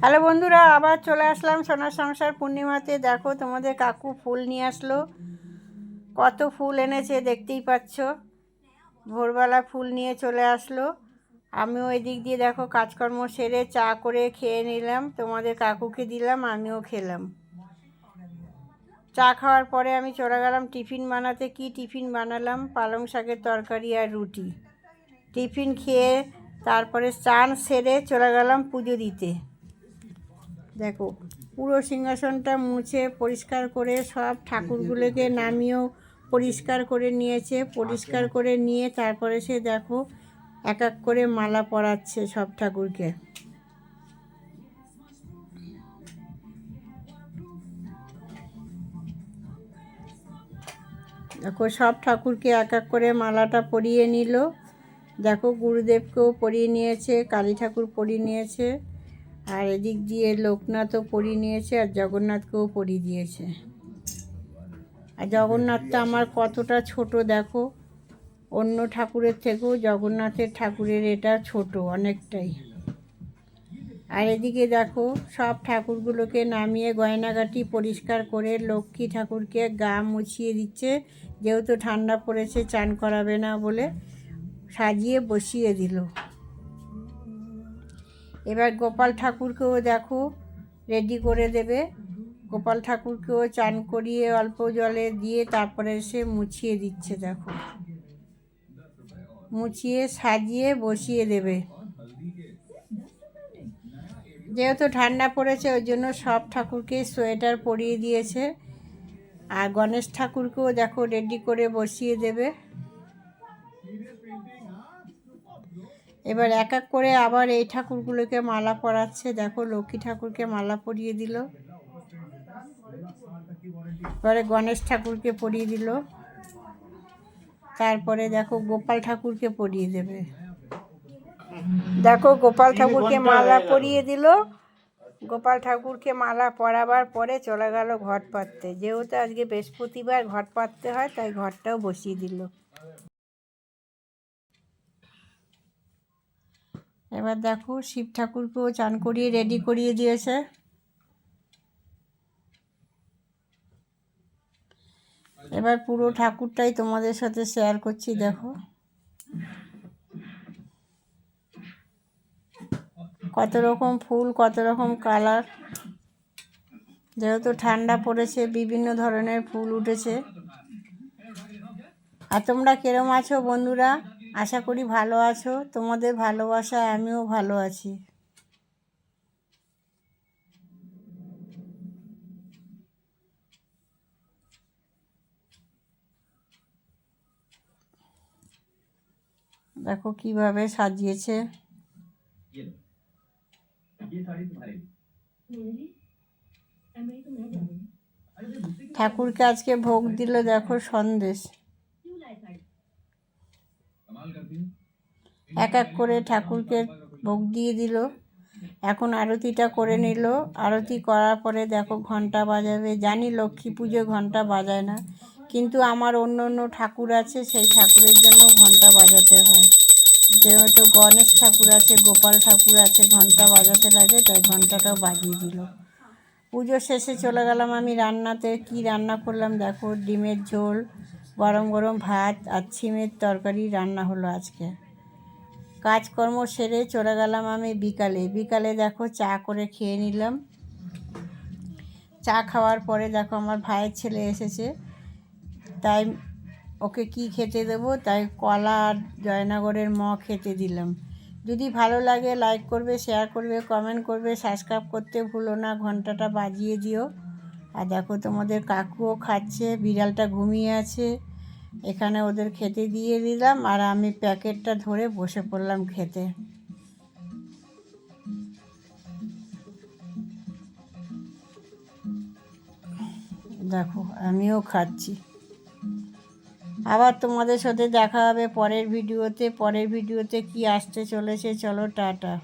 Hello বন্ধুরা, আবার চলে আসলাম সোনার সংসার পূর্ণিমাতে। দেখো, তোমাদের কাকু ফুল নিয়ে আসলো। কত ফুল এনেছে দেখতেই পাচ্ছ। ভোরবেলা ফুল নিয়ে চলে আসলো। আমিও ওই দিক দিয়ে দেখো, কাজকর্ম সেরে চা করে খেয়ে নিলাম। তোমাদের কাকুকে দিলাম, আমিও খেলাম। চা খাওয়ার পরে আমি চলে গেলাম টিফিন বানাতে। কি টিফিন বানালাম? পালং শাকের তরকারি আর রুটি। টিফিন খেয়ে তারপরে চান সেরে চলে গেলাম পুজো দিতে। দেখো, পুরো সিংহাসনটা মুছে পরিষ্কার করে সব ঠাকুরগুলোকে নামিয়েও পরিষ্কার করে নিয়েছে, পরিষ্কার করে নিয়ে তারপরে সে দেখো, এক এক করে মালা পরাচ্ছে সব ঠাকুরকে। দেখো, সব ঠাকুরকে এক এক করে মালাটা পরিয়ে নিল। দেখো, গুরুদেবকেও পরিয়ে নিয়েছে, কালী ঠাকুর পরিয়ে নিয়েছে। আর এদিক দিয়ে লোকনাথও পরিয়ে নিয়েছে আর জগন্নাথকেও পরিয়ে দিয়েছে। আর জগন্নাথটা আমার কতটা ছোট দেখো। অন্য ঠাকুরের থেকেও জগন্নাথের ঠাকুরের এটা ছোট অনেকটাই। আর এদিকে দেখো, সব ঠাকুরগুলোকে নামিয়ে গয়নাগাটি পরিষ্কার করে লক্ষ্মী ঠাকুরকে গা মুছিয়ে দিচ্ছে। যেহেতু ঠান্ডা পড়েছে, চান করাবে না বলে সাজিয়ে বসিয়ে দিল। এবার গোপাল ঠাকুরকেও দেখো রেডি করে দেবে। গোপাল ঠাকুরকেও চান করিয়ে অল্প জলে দিয়ে তারপরে এসে মুছিয়ে দিচ্ছে, দেখো। মুছিয়ে, সাজিয়ে, বসিয়ে দেবে। যেহেতু ঠান্ডা পড়েছে, ওই জন্য সব ঠাকুরকে সোয়েটার পরিয়ে দিয়েছে। আর গণেশ ঠাকুরকেও দেখো রেডি করে বসিয়ে দেবে। এবার এক এক করে আবার এই ঠাকুরগুলোকে মালা পরাচ্ছে। দেখো লক্ষ্মী ঠাকুরকে মালা পরিয়ে দিল। এবারে গণেশ ঠাকুরকে পরিয়ে দিল। তারপরে দেখো গোপাল ঠাকুরকে পরিয়ে দেবে। দেখো গোপাল ঠাকুরকে মালা পরিয়ে দিল। গোপাল ঠাকুরকে মালা পরাবার পরে চলে গেল ঘট পাততে। যেহেতু আজকে বৃহস্পতিবার ঘট পাততে হয় তাই ঘরটাও বসিয়ে দিল। এবার দেখো শিব ঠাকুরকেও চান করিয়ে রেডি করিয়ে দিয়েছে। এবার পুরো ঠাকুরটাই তোমাদের সাথে শেয়ার করছি, দেখো। কত রকম ফুল, কত রকম কালার যেহেতু ঠান্ডা পড়েছে, বিভিন্ন ধরনের ফুল উঠেছে। আর তোমরা কিরম আছো বন্ধুরা? আশা করি ভালো আছো। তোমাদের ভালোবাসায় আমিও ভালো আছি। দেখো কীভাবে সাজিয়েছে। ঠাকুরকে আজকে ভোগ দিল দেখো সন্দেশ। এক এক করে ঠাকুরকে ভোগ দিয়ে দিল। এখন আরতিটা করে নিল। আরতি করার পরে দেখো ঘণ্টা বাজাবে। জানি লক্ষ্মী পুজো ঘণ্টা বাজায় না, কিন্তু আমার অন্য অন্য ঠাকুর আছে, সেই ঠাকুরের জন্য ঘণ্টা বাজাতে হয়। যেহেতু গণেশ ঠাকুর আছে, গোপাল ঠাকুর আছে ঘণ্টা বাজাতে লাগে, তাই ঘন্টাটাও বাজিয়ে দিল। পুজো শেষে চলে গেলাম আমি রান্নাতে। কি রান্না করলাম? দেখো ডিমের ঝোল গরম গরম ভাত আর ছিমের তরকারি রান্না হলো আজকে। কাজকর্ম সেরে চলে গেলাম আমি বিকালে। বিকালে দেখো চা করে খেয়ে নিলাম। চা খাওয়ার পরে দেখো আমার ভাইয়ের ছেলে এসেছে। তাই ওকে কি খেতে দেবো? তাই কলা আর জয়নগরের ম খেতে দিলাম। যদি ভালো লাগে লাইক করবে শেয়ার করবে কমেন্ট করবে সাবস্ক্রাইব করতে ভুলো না, ঘন্টাটা বাজিয়ে দিও। আর দেখো তোমাদের কাকুও খাচ্ছে, বিড়ালটা ঘুমিয়ে আছে। এখানে ওদের খেতে দিয়ে দিলাম আর আমি প্যাকেটটা ধরে বসে পড়লাম খেতে। দেখো, আমিও খাচ্ছি। আবার তোমাদের সাথে দেখা হবে পরের ভিডিওতে। পরের ভিডিওতে কি আসতে চলেছে, চলো টাটা।